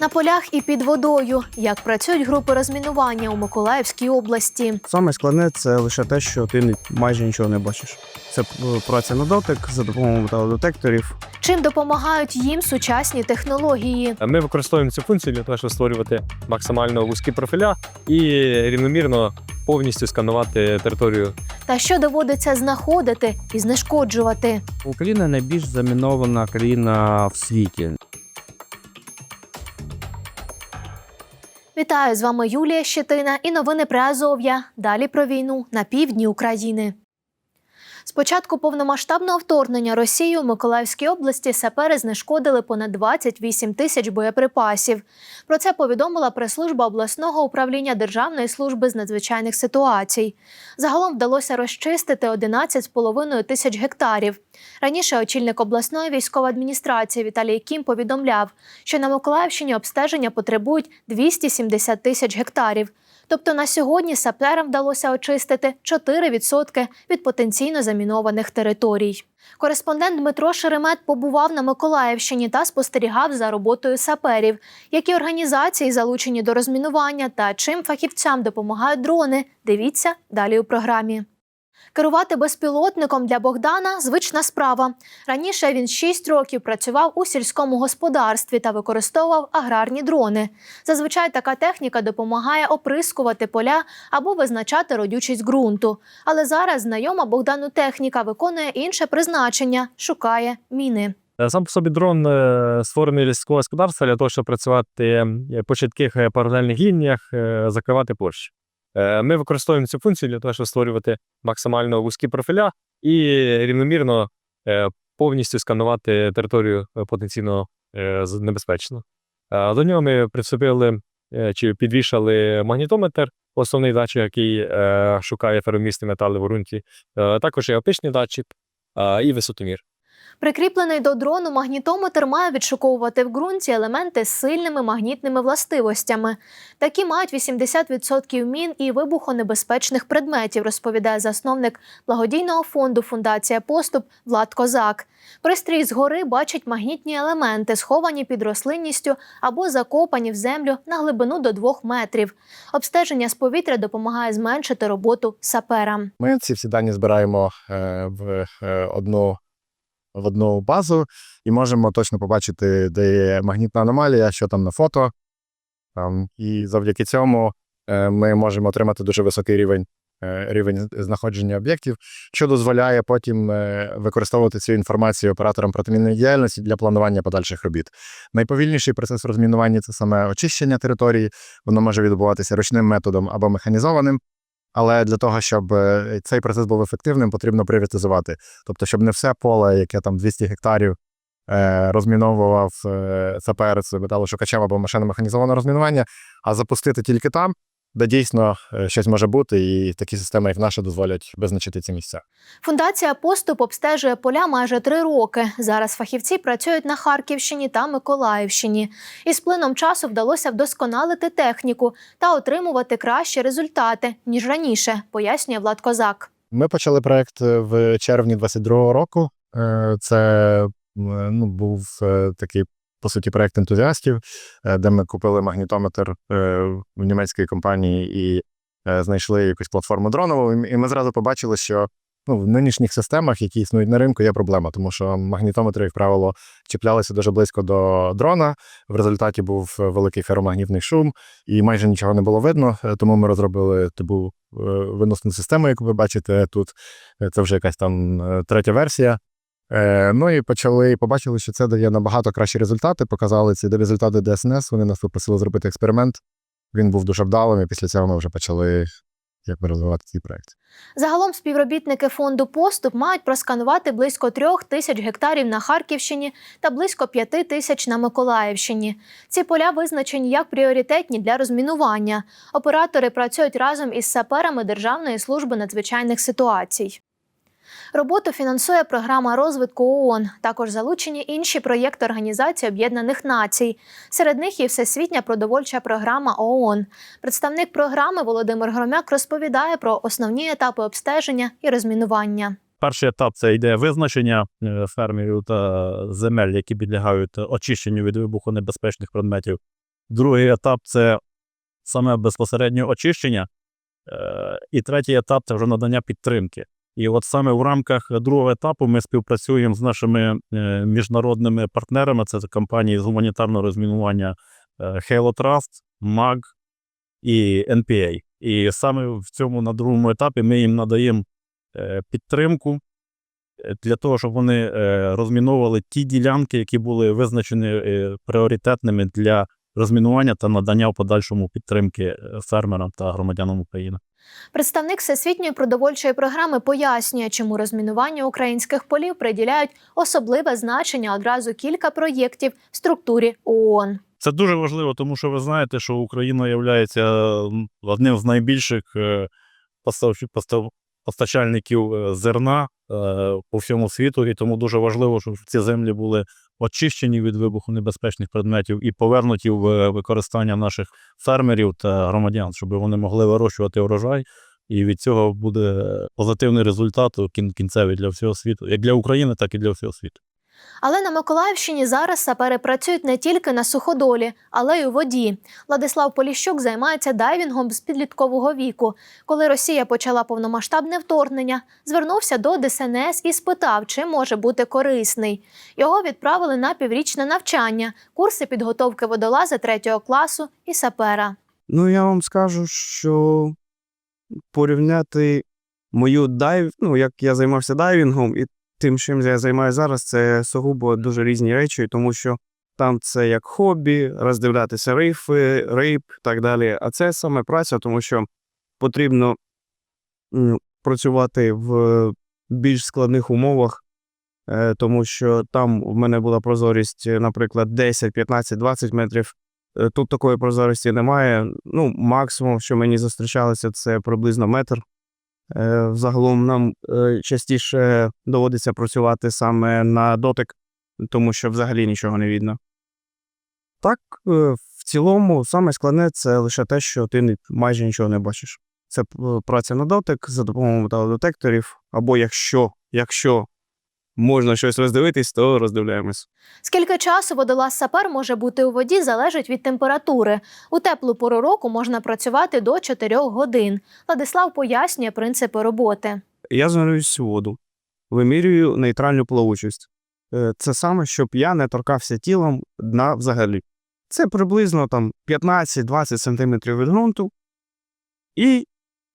На полях і під водою. Як працюють групи розмінування у Миколаївській області. Саме складне це лише те, що ти майже нічого не бачиш. Це е, праця на дотик за допомогою металодетекторів. Чим допомагають їм сучасні технології? Ми використовуємо цю функцію для того, щоб створювати максимально вузькі профіля і рівномірно повністю сканувати територію. Та що доводиться знаходити і знешкоджувати? Україна найбільш замінована країна в світі. Вітаю з вами Юлія Щетина і новини при Азов'я. Далі про війну на півдні України. З початку повномасштабного вторгнення Росії у Миколаївській області сапери знешкодили понад 28 тисяч боєприпасів. Про це повідомила прес-служба обласного управління Державної служби з надзвичайних ситуацій. Загалом вдалося розчистити 11,5 тисяч гектарів. Раніше очільник обласної військової адміністрації Віталій Кім повідомляв, що на Миколаївщині обстеження потребують 270 тисяч гектарів. Тобто на сьогодні саперам вдалося очистити 4% від потенційно замінованих територій. Кореспондент Дмитро Шеремет побував на Миколаївщині та спостерігав за роботою саперів, які організації залучені до розмінування та чим фахівцям допомагають дрони. Дивіться далі у програмі. Керувати безпілотником для Богдана звична справа. Раніше він 6 років працював у сільському господарстві та використовував аграрні дрони. Зазвичай така техніка допомагає оприскувати поля або визначати родючість ґрунту. Але зараз знайома Богдану техніка виконує інше призначення шукає міни. Е, Сам по собі дрон е, створений сільського господарства для того, щоб працювати е, по чітких паралельних лініях, закривати площі. Е, Ми використовуємо цю функцію для того, щоб створювати максимально вузькі профіля і рівномірно е, повністю сканувати територію е, потенційно небезпечно. До нього ми прицепили е, чи підвішали магнітометр, основний датчик, який шукає ферромісні метали в ґрунті. Також є оптичний датчик і висотомір. Прикріплений до дрону магнітометр має відшуковувати в ґрунті елементи з сильними магнітними властивостями. Такі мають 80% мін і вибухонебезпечних предметів, розповідає засновник благодійного фонду Фундація Поступ Влад Козак. Пристрій згори бачить магнітні елементи, сховані під рослинністю або закопані в землю на глибину до 2 метрів. Обстеження з повітря допомагає зменшити роботу саперам. Ми ці всі дані збираємо е, в е, одну, в одну базу і можемо точно побачити, де є магнітна аномалія, що там на фото. І завдяки цьому е, ми можемо отримати дуже високий рівень, е, рівень знаходження об'єктів, що дозволяє потім е, використовувати цю інформацію операторам протимінної діяльності для планування подальших робіт. Найповільніший процес розмінування це саме очищення території. Воно може відбуватися ручним методом або механізованим. Але для того, щоб е, цей процес був ефективним, потрібно пріоритизувати. Тобто, щоб не все поле, яке там 200 гектарів е, розміновував е, сапер з металошукачем або машиною механізованого розмінування, а запустити тільки там, де дійсно е, щось може бути, і такі системи, як наша, дозволять визначити ці місця. Фундація Поступ обстежує поля майже три роки. Зараз фахівці працюють на Харківщині та Миколаївщині. І з плином часу вдалося вдосконалити техніку та отримувати кращі результати ніж раніше, пояснює Влад Козак. Ми почали проект е, в червні 22-го року. Е, Це ну, був такий, по суті, проект ентузіастів, е, де ми купили магнітометр е, в німецькій компанії і е, знайшли якусь платформу дронову. І ми зразу побачили, що ну, в нинішніх системах, які існують на ринку, є проблема, тому що магнітометри, як правило, чіплялися дуже близько до дрона. В результаті був великий феромагнітний шум, і майже нічого не було видно. Тому ми розробили типу виносну систему, яку ви бачите тут. Це вже якась там третя версія. Е, Ну і почали побачили, що це дає набагато кращі результати. Показали ці результати ДСНС. Вони нас попросили зробити експеримент. Він був дуже вдалим, і після цього ми вже почали якби розвивати цей проект. Загалом співробітники фонду Поступ мають просканувати близько трьох тисяч гектарів на Харківщині та близько п'яти тисяч на Миколаївщині. Ці поля визначені як пріоритетні для розмінування. Оператори працюють разом із саперами Державної служби надзвичайних ситуацій. Роботу фінансує програма розвитку ООН. Також залучені інші проєкти Організації Об'єднаних Націй. Серед них і Всесвітня продовольча програма ООН. Представник програми Володимир Громяк розповідає про основні етапи обстеження і розмінування. Перший етап це йде визначення е, фермерів та земель, які підлягають очищенню від вибухонебезпечних предметів. Другий етап це саме безпосереднє очищення. Е, І третій етап це вже надання підтримки. І от саме в рамках другого етапу ми співпрацюємо з нашими е, міжнародними партнерами. Це компанії з гуманітарного розмінування е, Halo Trust, MAG і NPA. І саме в цьому на другому етапі ми їм надаємо е, підтримку для того, щоб вони розміновували ті ділянки, які були визначені пріоритетними для розмінування та надання в подальшому підтримки фермерам та громадянам України. Представник Всесвітньої продовольчої програми пояснює, чому розмінуванню українських полів приділяють особливе значення одразу кілька проєктів в структурі ООН. Це дуже важливо, тому що ви знаєте, що Україна є одним з найбільших е, постачальників е, зерна е, по всьому світу, і тому дуже важливо, щоб ці землі були очищені від вибухонебезпечних предметів і повернуті в е, використання наших фермерів та громадян, щоб вони могли вирощувати врожай. І від цього буде позитивний результат кін- кінцевий для всього світу, як для України, так і для всього світу. Але на Миколаївщині зараз сапери працюють не тільки на суходолі, але й у воді. Владислав Поліщук займається дайвінгом з підліткового віку. Коли Росія почала повномасштабне вторгнення, звернувся до ДСНС і спитав, чи може бути корисний. Його відправили на піврічне навчання, курси підготовки водолаза третього класу і сапера. Ну, я вам скажу, що порівняти мою дайв, ну, як я займався дайвінгом, і тим, чим я займаюся зараз, це сугубо дуже різні речі, тому що там це як хобі, роздивлятися рифи, риб і так далі. А це саме праця, тому що потрібно працювати в більш складних умовах, е, тому що там в мене була прозорість, е, наприклад, 10, 15, 20 метрів. Е, Тут такої прозорості немає. Ну, максимум, що мені зустрічалося, це приблизно метр. Е, Загалом нам е, частіше доводиться працювати саме на дотик, тому що взагалі нічого не видно. Так, е, в цілому, саме складне це лише те, що ти майже нічого не бачиш. Це праця на дотик за допомогою металодетекторів, або якщо, якщо можна щось роздивитись, то роздивляємось. Скільки часу водолаз сапер може бути у воді, залежить від температури. У теплу пору року можна працювати до 4 годин. Владислав пояснює принципи роботи. я занурююсь у воду, вимірюю нейтральну плавучість. Е, Це саме, щоб я не торкався тілом дна взагалі. Це приблизно там 15-20 см від ґрунту. І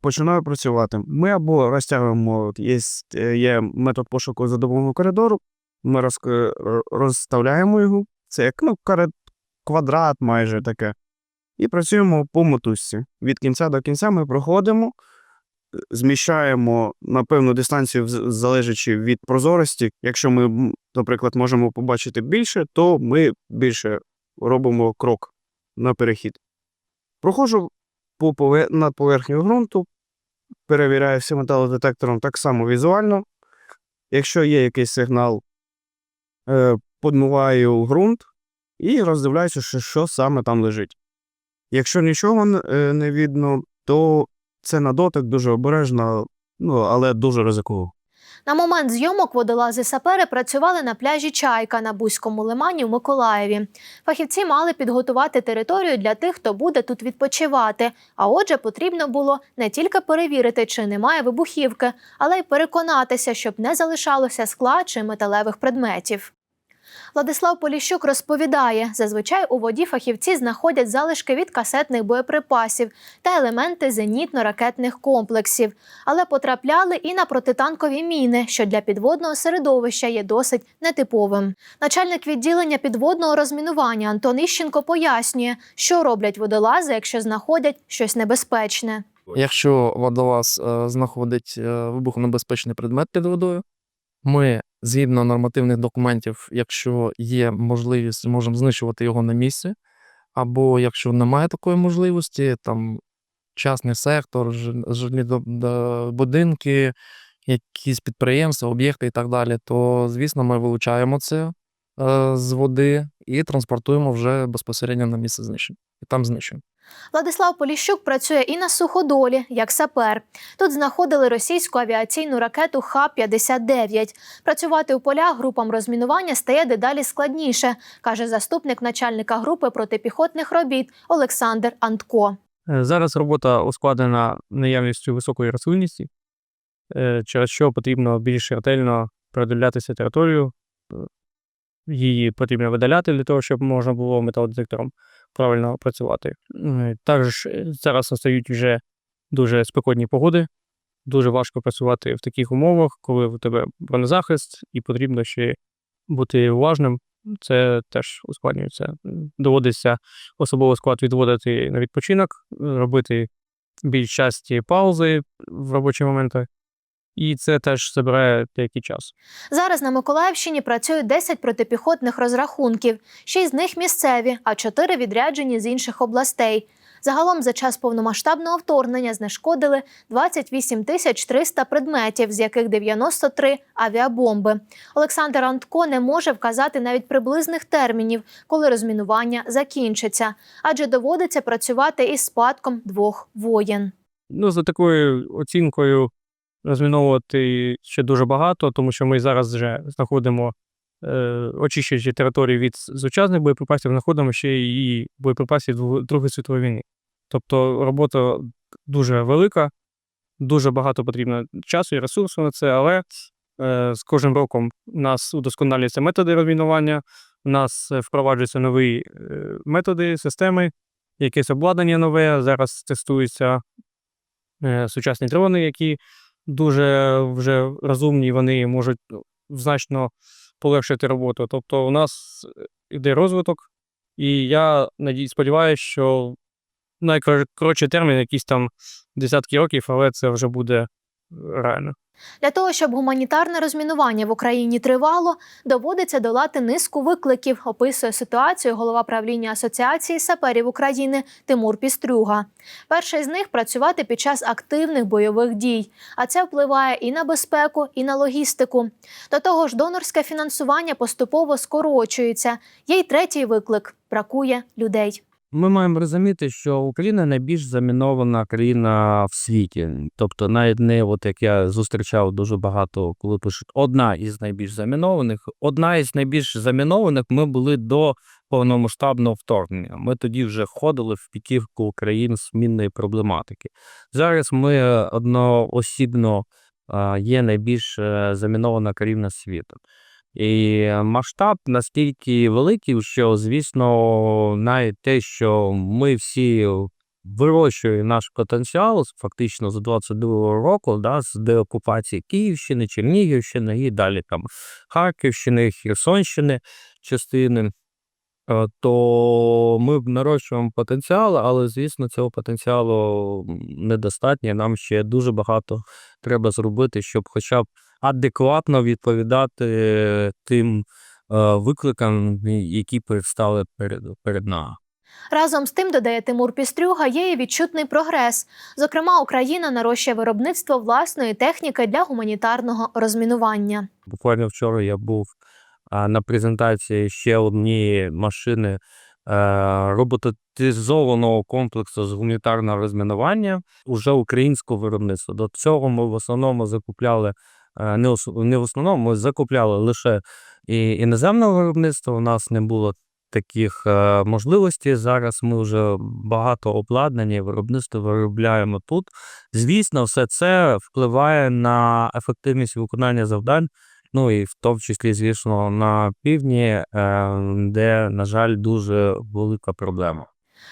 починаю працювати. Ми або розтягуємо, є, е, є метод пошуку за допомогою коридору, ми роз, розставляємо його. Це як ну, квадрат майже таке. І працюємо по мотузці. Від кінця до кінця ми проходимо зміщаємо на певну дистанцію, залежачи від прозорості. Якщо ми, наприклад, можемо побачити більше, то ми більше робимо крок на перехід. Проходжу по пове- над поверхнею ґрунту, перевіряю всі металодетектором так само візуально. Якщо є якийсь сигнал, е, подмиваю ґрунт і роздивляюся, що, що саме там лежить. Якщо нічого е, не видно, то це на дотик дуже обережно, ну, але дуже ризиково. На момент зйомок водолази сапери працювали на пляжі Чайка на Бузькому лимані в Миколаєві. Фахівці мали підготувати територію для тих, хто буде тут відпочивати. А отже, потрібно було не тільки перевірити, чи немає вибухівки, але й переконатися, щоб не залишалося скла чи металевих предметів. Владислав Поліщук розповідає, зазвичай у воді фахівці знаходять залишки від касетних боєприпасів та елементи зенітно-ракетних комплексів, але потрапляли і на протитанкові міни, що для підводного середовища є досить нетиповим. Начальник відділення підводного розмінування Антон Іщенко пояснює, що роблять водолази, якщо знаходять щось небезпечне. Якщо водолаз е, знаходить е, вибухонебезпечний предмет під водою, ми згідно нормативних документів, якщо є можливість, можемо знищувати його на місці. Або якщо немає такої можливості, там частний сектор, жи- жилі до- до- будинки, якісь підприємства, об'єкти і так далі, то звісно ми вилучаємо це, е, з води і транспортуємо вже безпосередньо на місце знищення. І там знищуємо. Владислав Поліщук працює і на суходолі, як сапер. Тут знаходили російську авіаційну ракету Х-59. Працювати у полях групам розмінування стає дедалі складніше, каже заступник начальника групи протипіхотних робіт Олександр Антко. Е, Зараз робота ускладнена наявністю високої рослинності, е, через що потрібно більш ретельно продивлятися територію. Е, Її потрібно видаляти для того, щоб можна було металодетектором правильно працювати. Також е, зараз настають вже дуже спекотні погоди. Дуже важко працювати в таких умовах, коли у тебе бронезахист, і потрібно ще бути уважним. Це теж ускладнюється. Доводиться особовий склад відводити на відпочинок, робити більш часті паузи в робочі моменти, і це теж забирає деякий час. Зараз на Миколаївщині працюють 10 протипіхотних розрахунків. Шість з них місцеві, а чотири відряджені з інших областей. Загалом за час повномасштабного вторгнення знешкодили 28 тисяч 300 предметів, з яких 93 – авіабомби. Олександр Антко не може вказати навіть приблизних термінів, коли розмінування закінчиться, адже доводиться працювати із спадком двох воєн. Ну, за такою оцінкою розміновувати ще дуже багато, тому що ми зараз вже знаходимо, е, очищуючи територію від сучасних боєприпасів, знаходимо ще і боєприпасів Друг- Другої світової війни. Тобто робота дуже велика, дуже багато потрібно часу і ресурсу на це, але е, з кожним роком у нас удосконалюються методи розмінування, у нас е, впроваджуються нові е, методи, системи, якесь обладнання нове. Зараз тестуються е, сучасні дрони, які дуже вже розумні, вони можуть ну, значно полегшити роботу. Тобто у нас йде розвиток, і я надій сподіваюся, що найкоротший термін, якісь там десятки років, але це вже буде е, реально. Для того, щоб гуманітарне розмінування в Україні тривало, доводиться долати низку викликів, описує ситуацію голова правління Асоціації саперів України Тимур Пістрюга. Перший з них працювати під час активних бойових дій, а це впливає і на безпеку, і на логістику. До того ж, донорське фінансування поступово скорочується. Є й третій виклик бракує людей. Ми маємо розуміти, що Україна найбільш замінована країна в світі. Тобто, навіть не от як я зустрічав дуже багато, коли пишуть одна із найбільш замінованих. Одна із найбільш замінованих ми були до повномасштабного вторгнення. Ми тоді вже входили в п'ятірку країн змінної проблематики. Зараз ми одноосібно є найбільш е, замінована країна світу. І масштаб настільки великий, що, звісно, навіть те, що ми всі вирощуємо наш потенціал фактично з 22-го року, да, з деокупації Київщини, Чернігівщини і далі там Харківщини, Херсонщини частини, е, то ми нарощуємо потенціал, але, звісно, цього потенціалу недостатньо. Нам ще дуже багато треба зробити, щоб хоча б адекватно відповідати тим е, викликам, які перестали перед, перед нами. Разом з тим, додає Тимур Пістрюга, є і відчутний прогрес. Зокрема, Україна нарощує виробництво власної техніки для гуманітарного розмінування. Буквально вчора я був а, на презентації ще однієї машини е, роботизованого комплексу з гуманітарного розмінування уже українського виробництва. До цього ми в основному закупляли е, не, не в основному, ми закупляли лише і іноземне виробництво. У нас не було таких е, можливостей. Зараз ми вже багато обладнання і виробництва виробляємо тут. Звісно, все це впливає на ефективність виконання завдань. Ну і в тому числі, звісно, на півдні, е, де, на жаль, дуже велика проблема.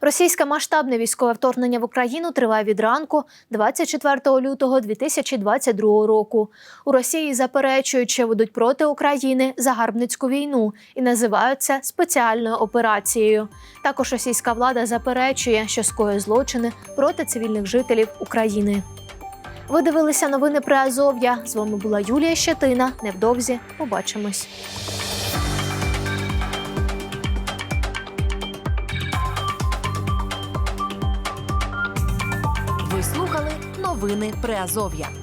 Російське масштабне військове вторгнення в Україну триває від ранку 24 лютого 2022 року. У Росії заперечують, що ведуть проти України загарбницьку війну і називають це спеціальною операцією. Також російська влада заперечує, що скоює злочини проти цивільних жителів України. Ви дивилися новини про Азов'я. З вами була Юлія Щетина. Невдовзі побачимось. Новини Приазов'я.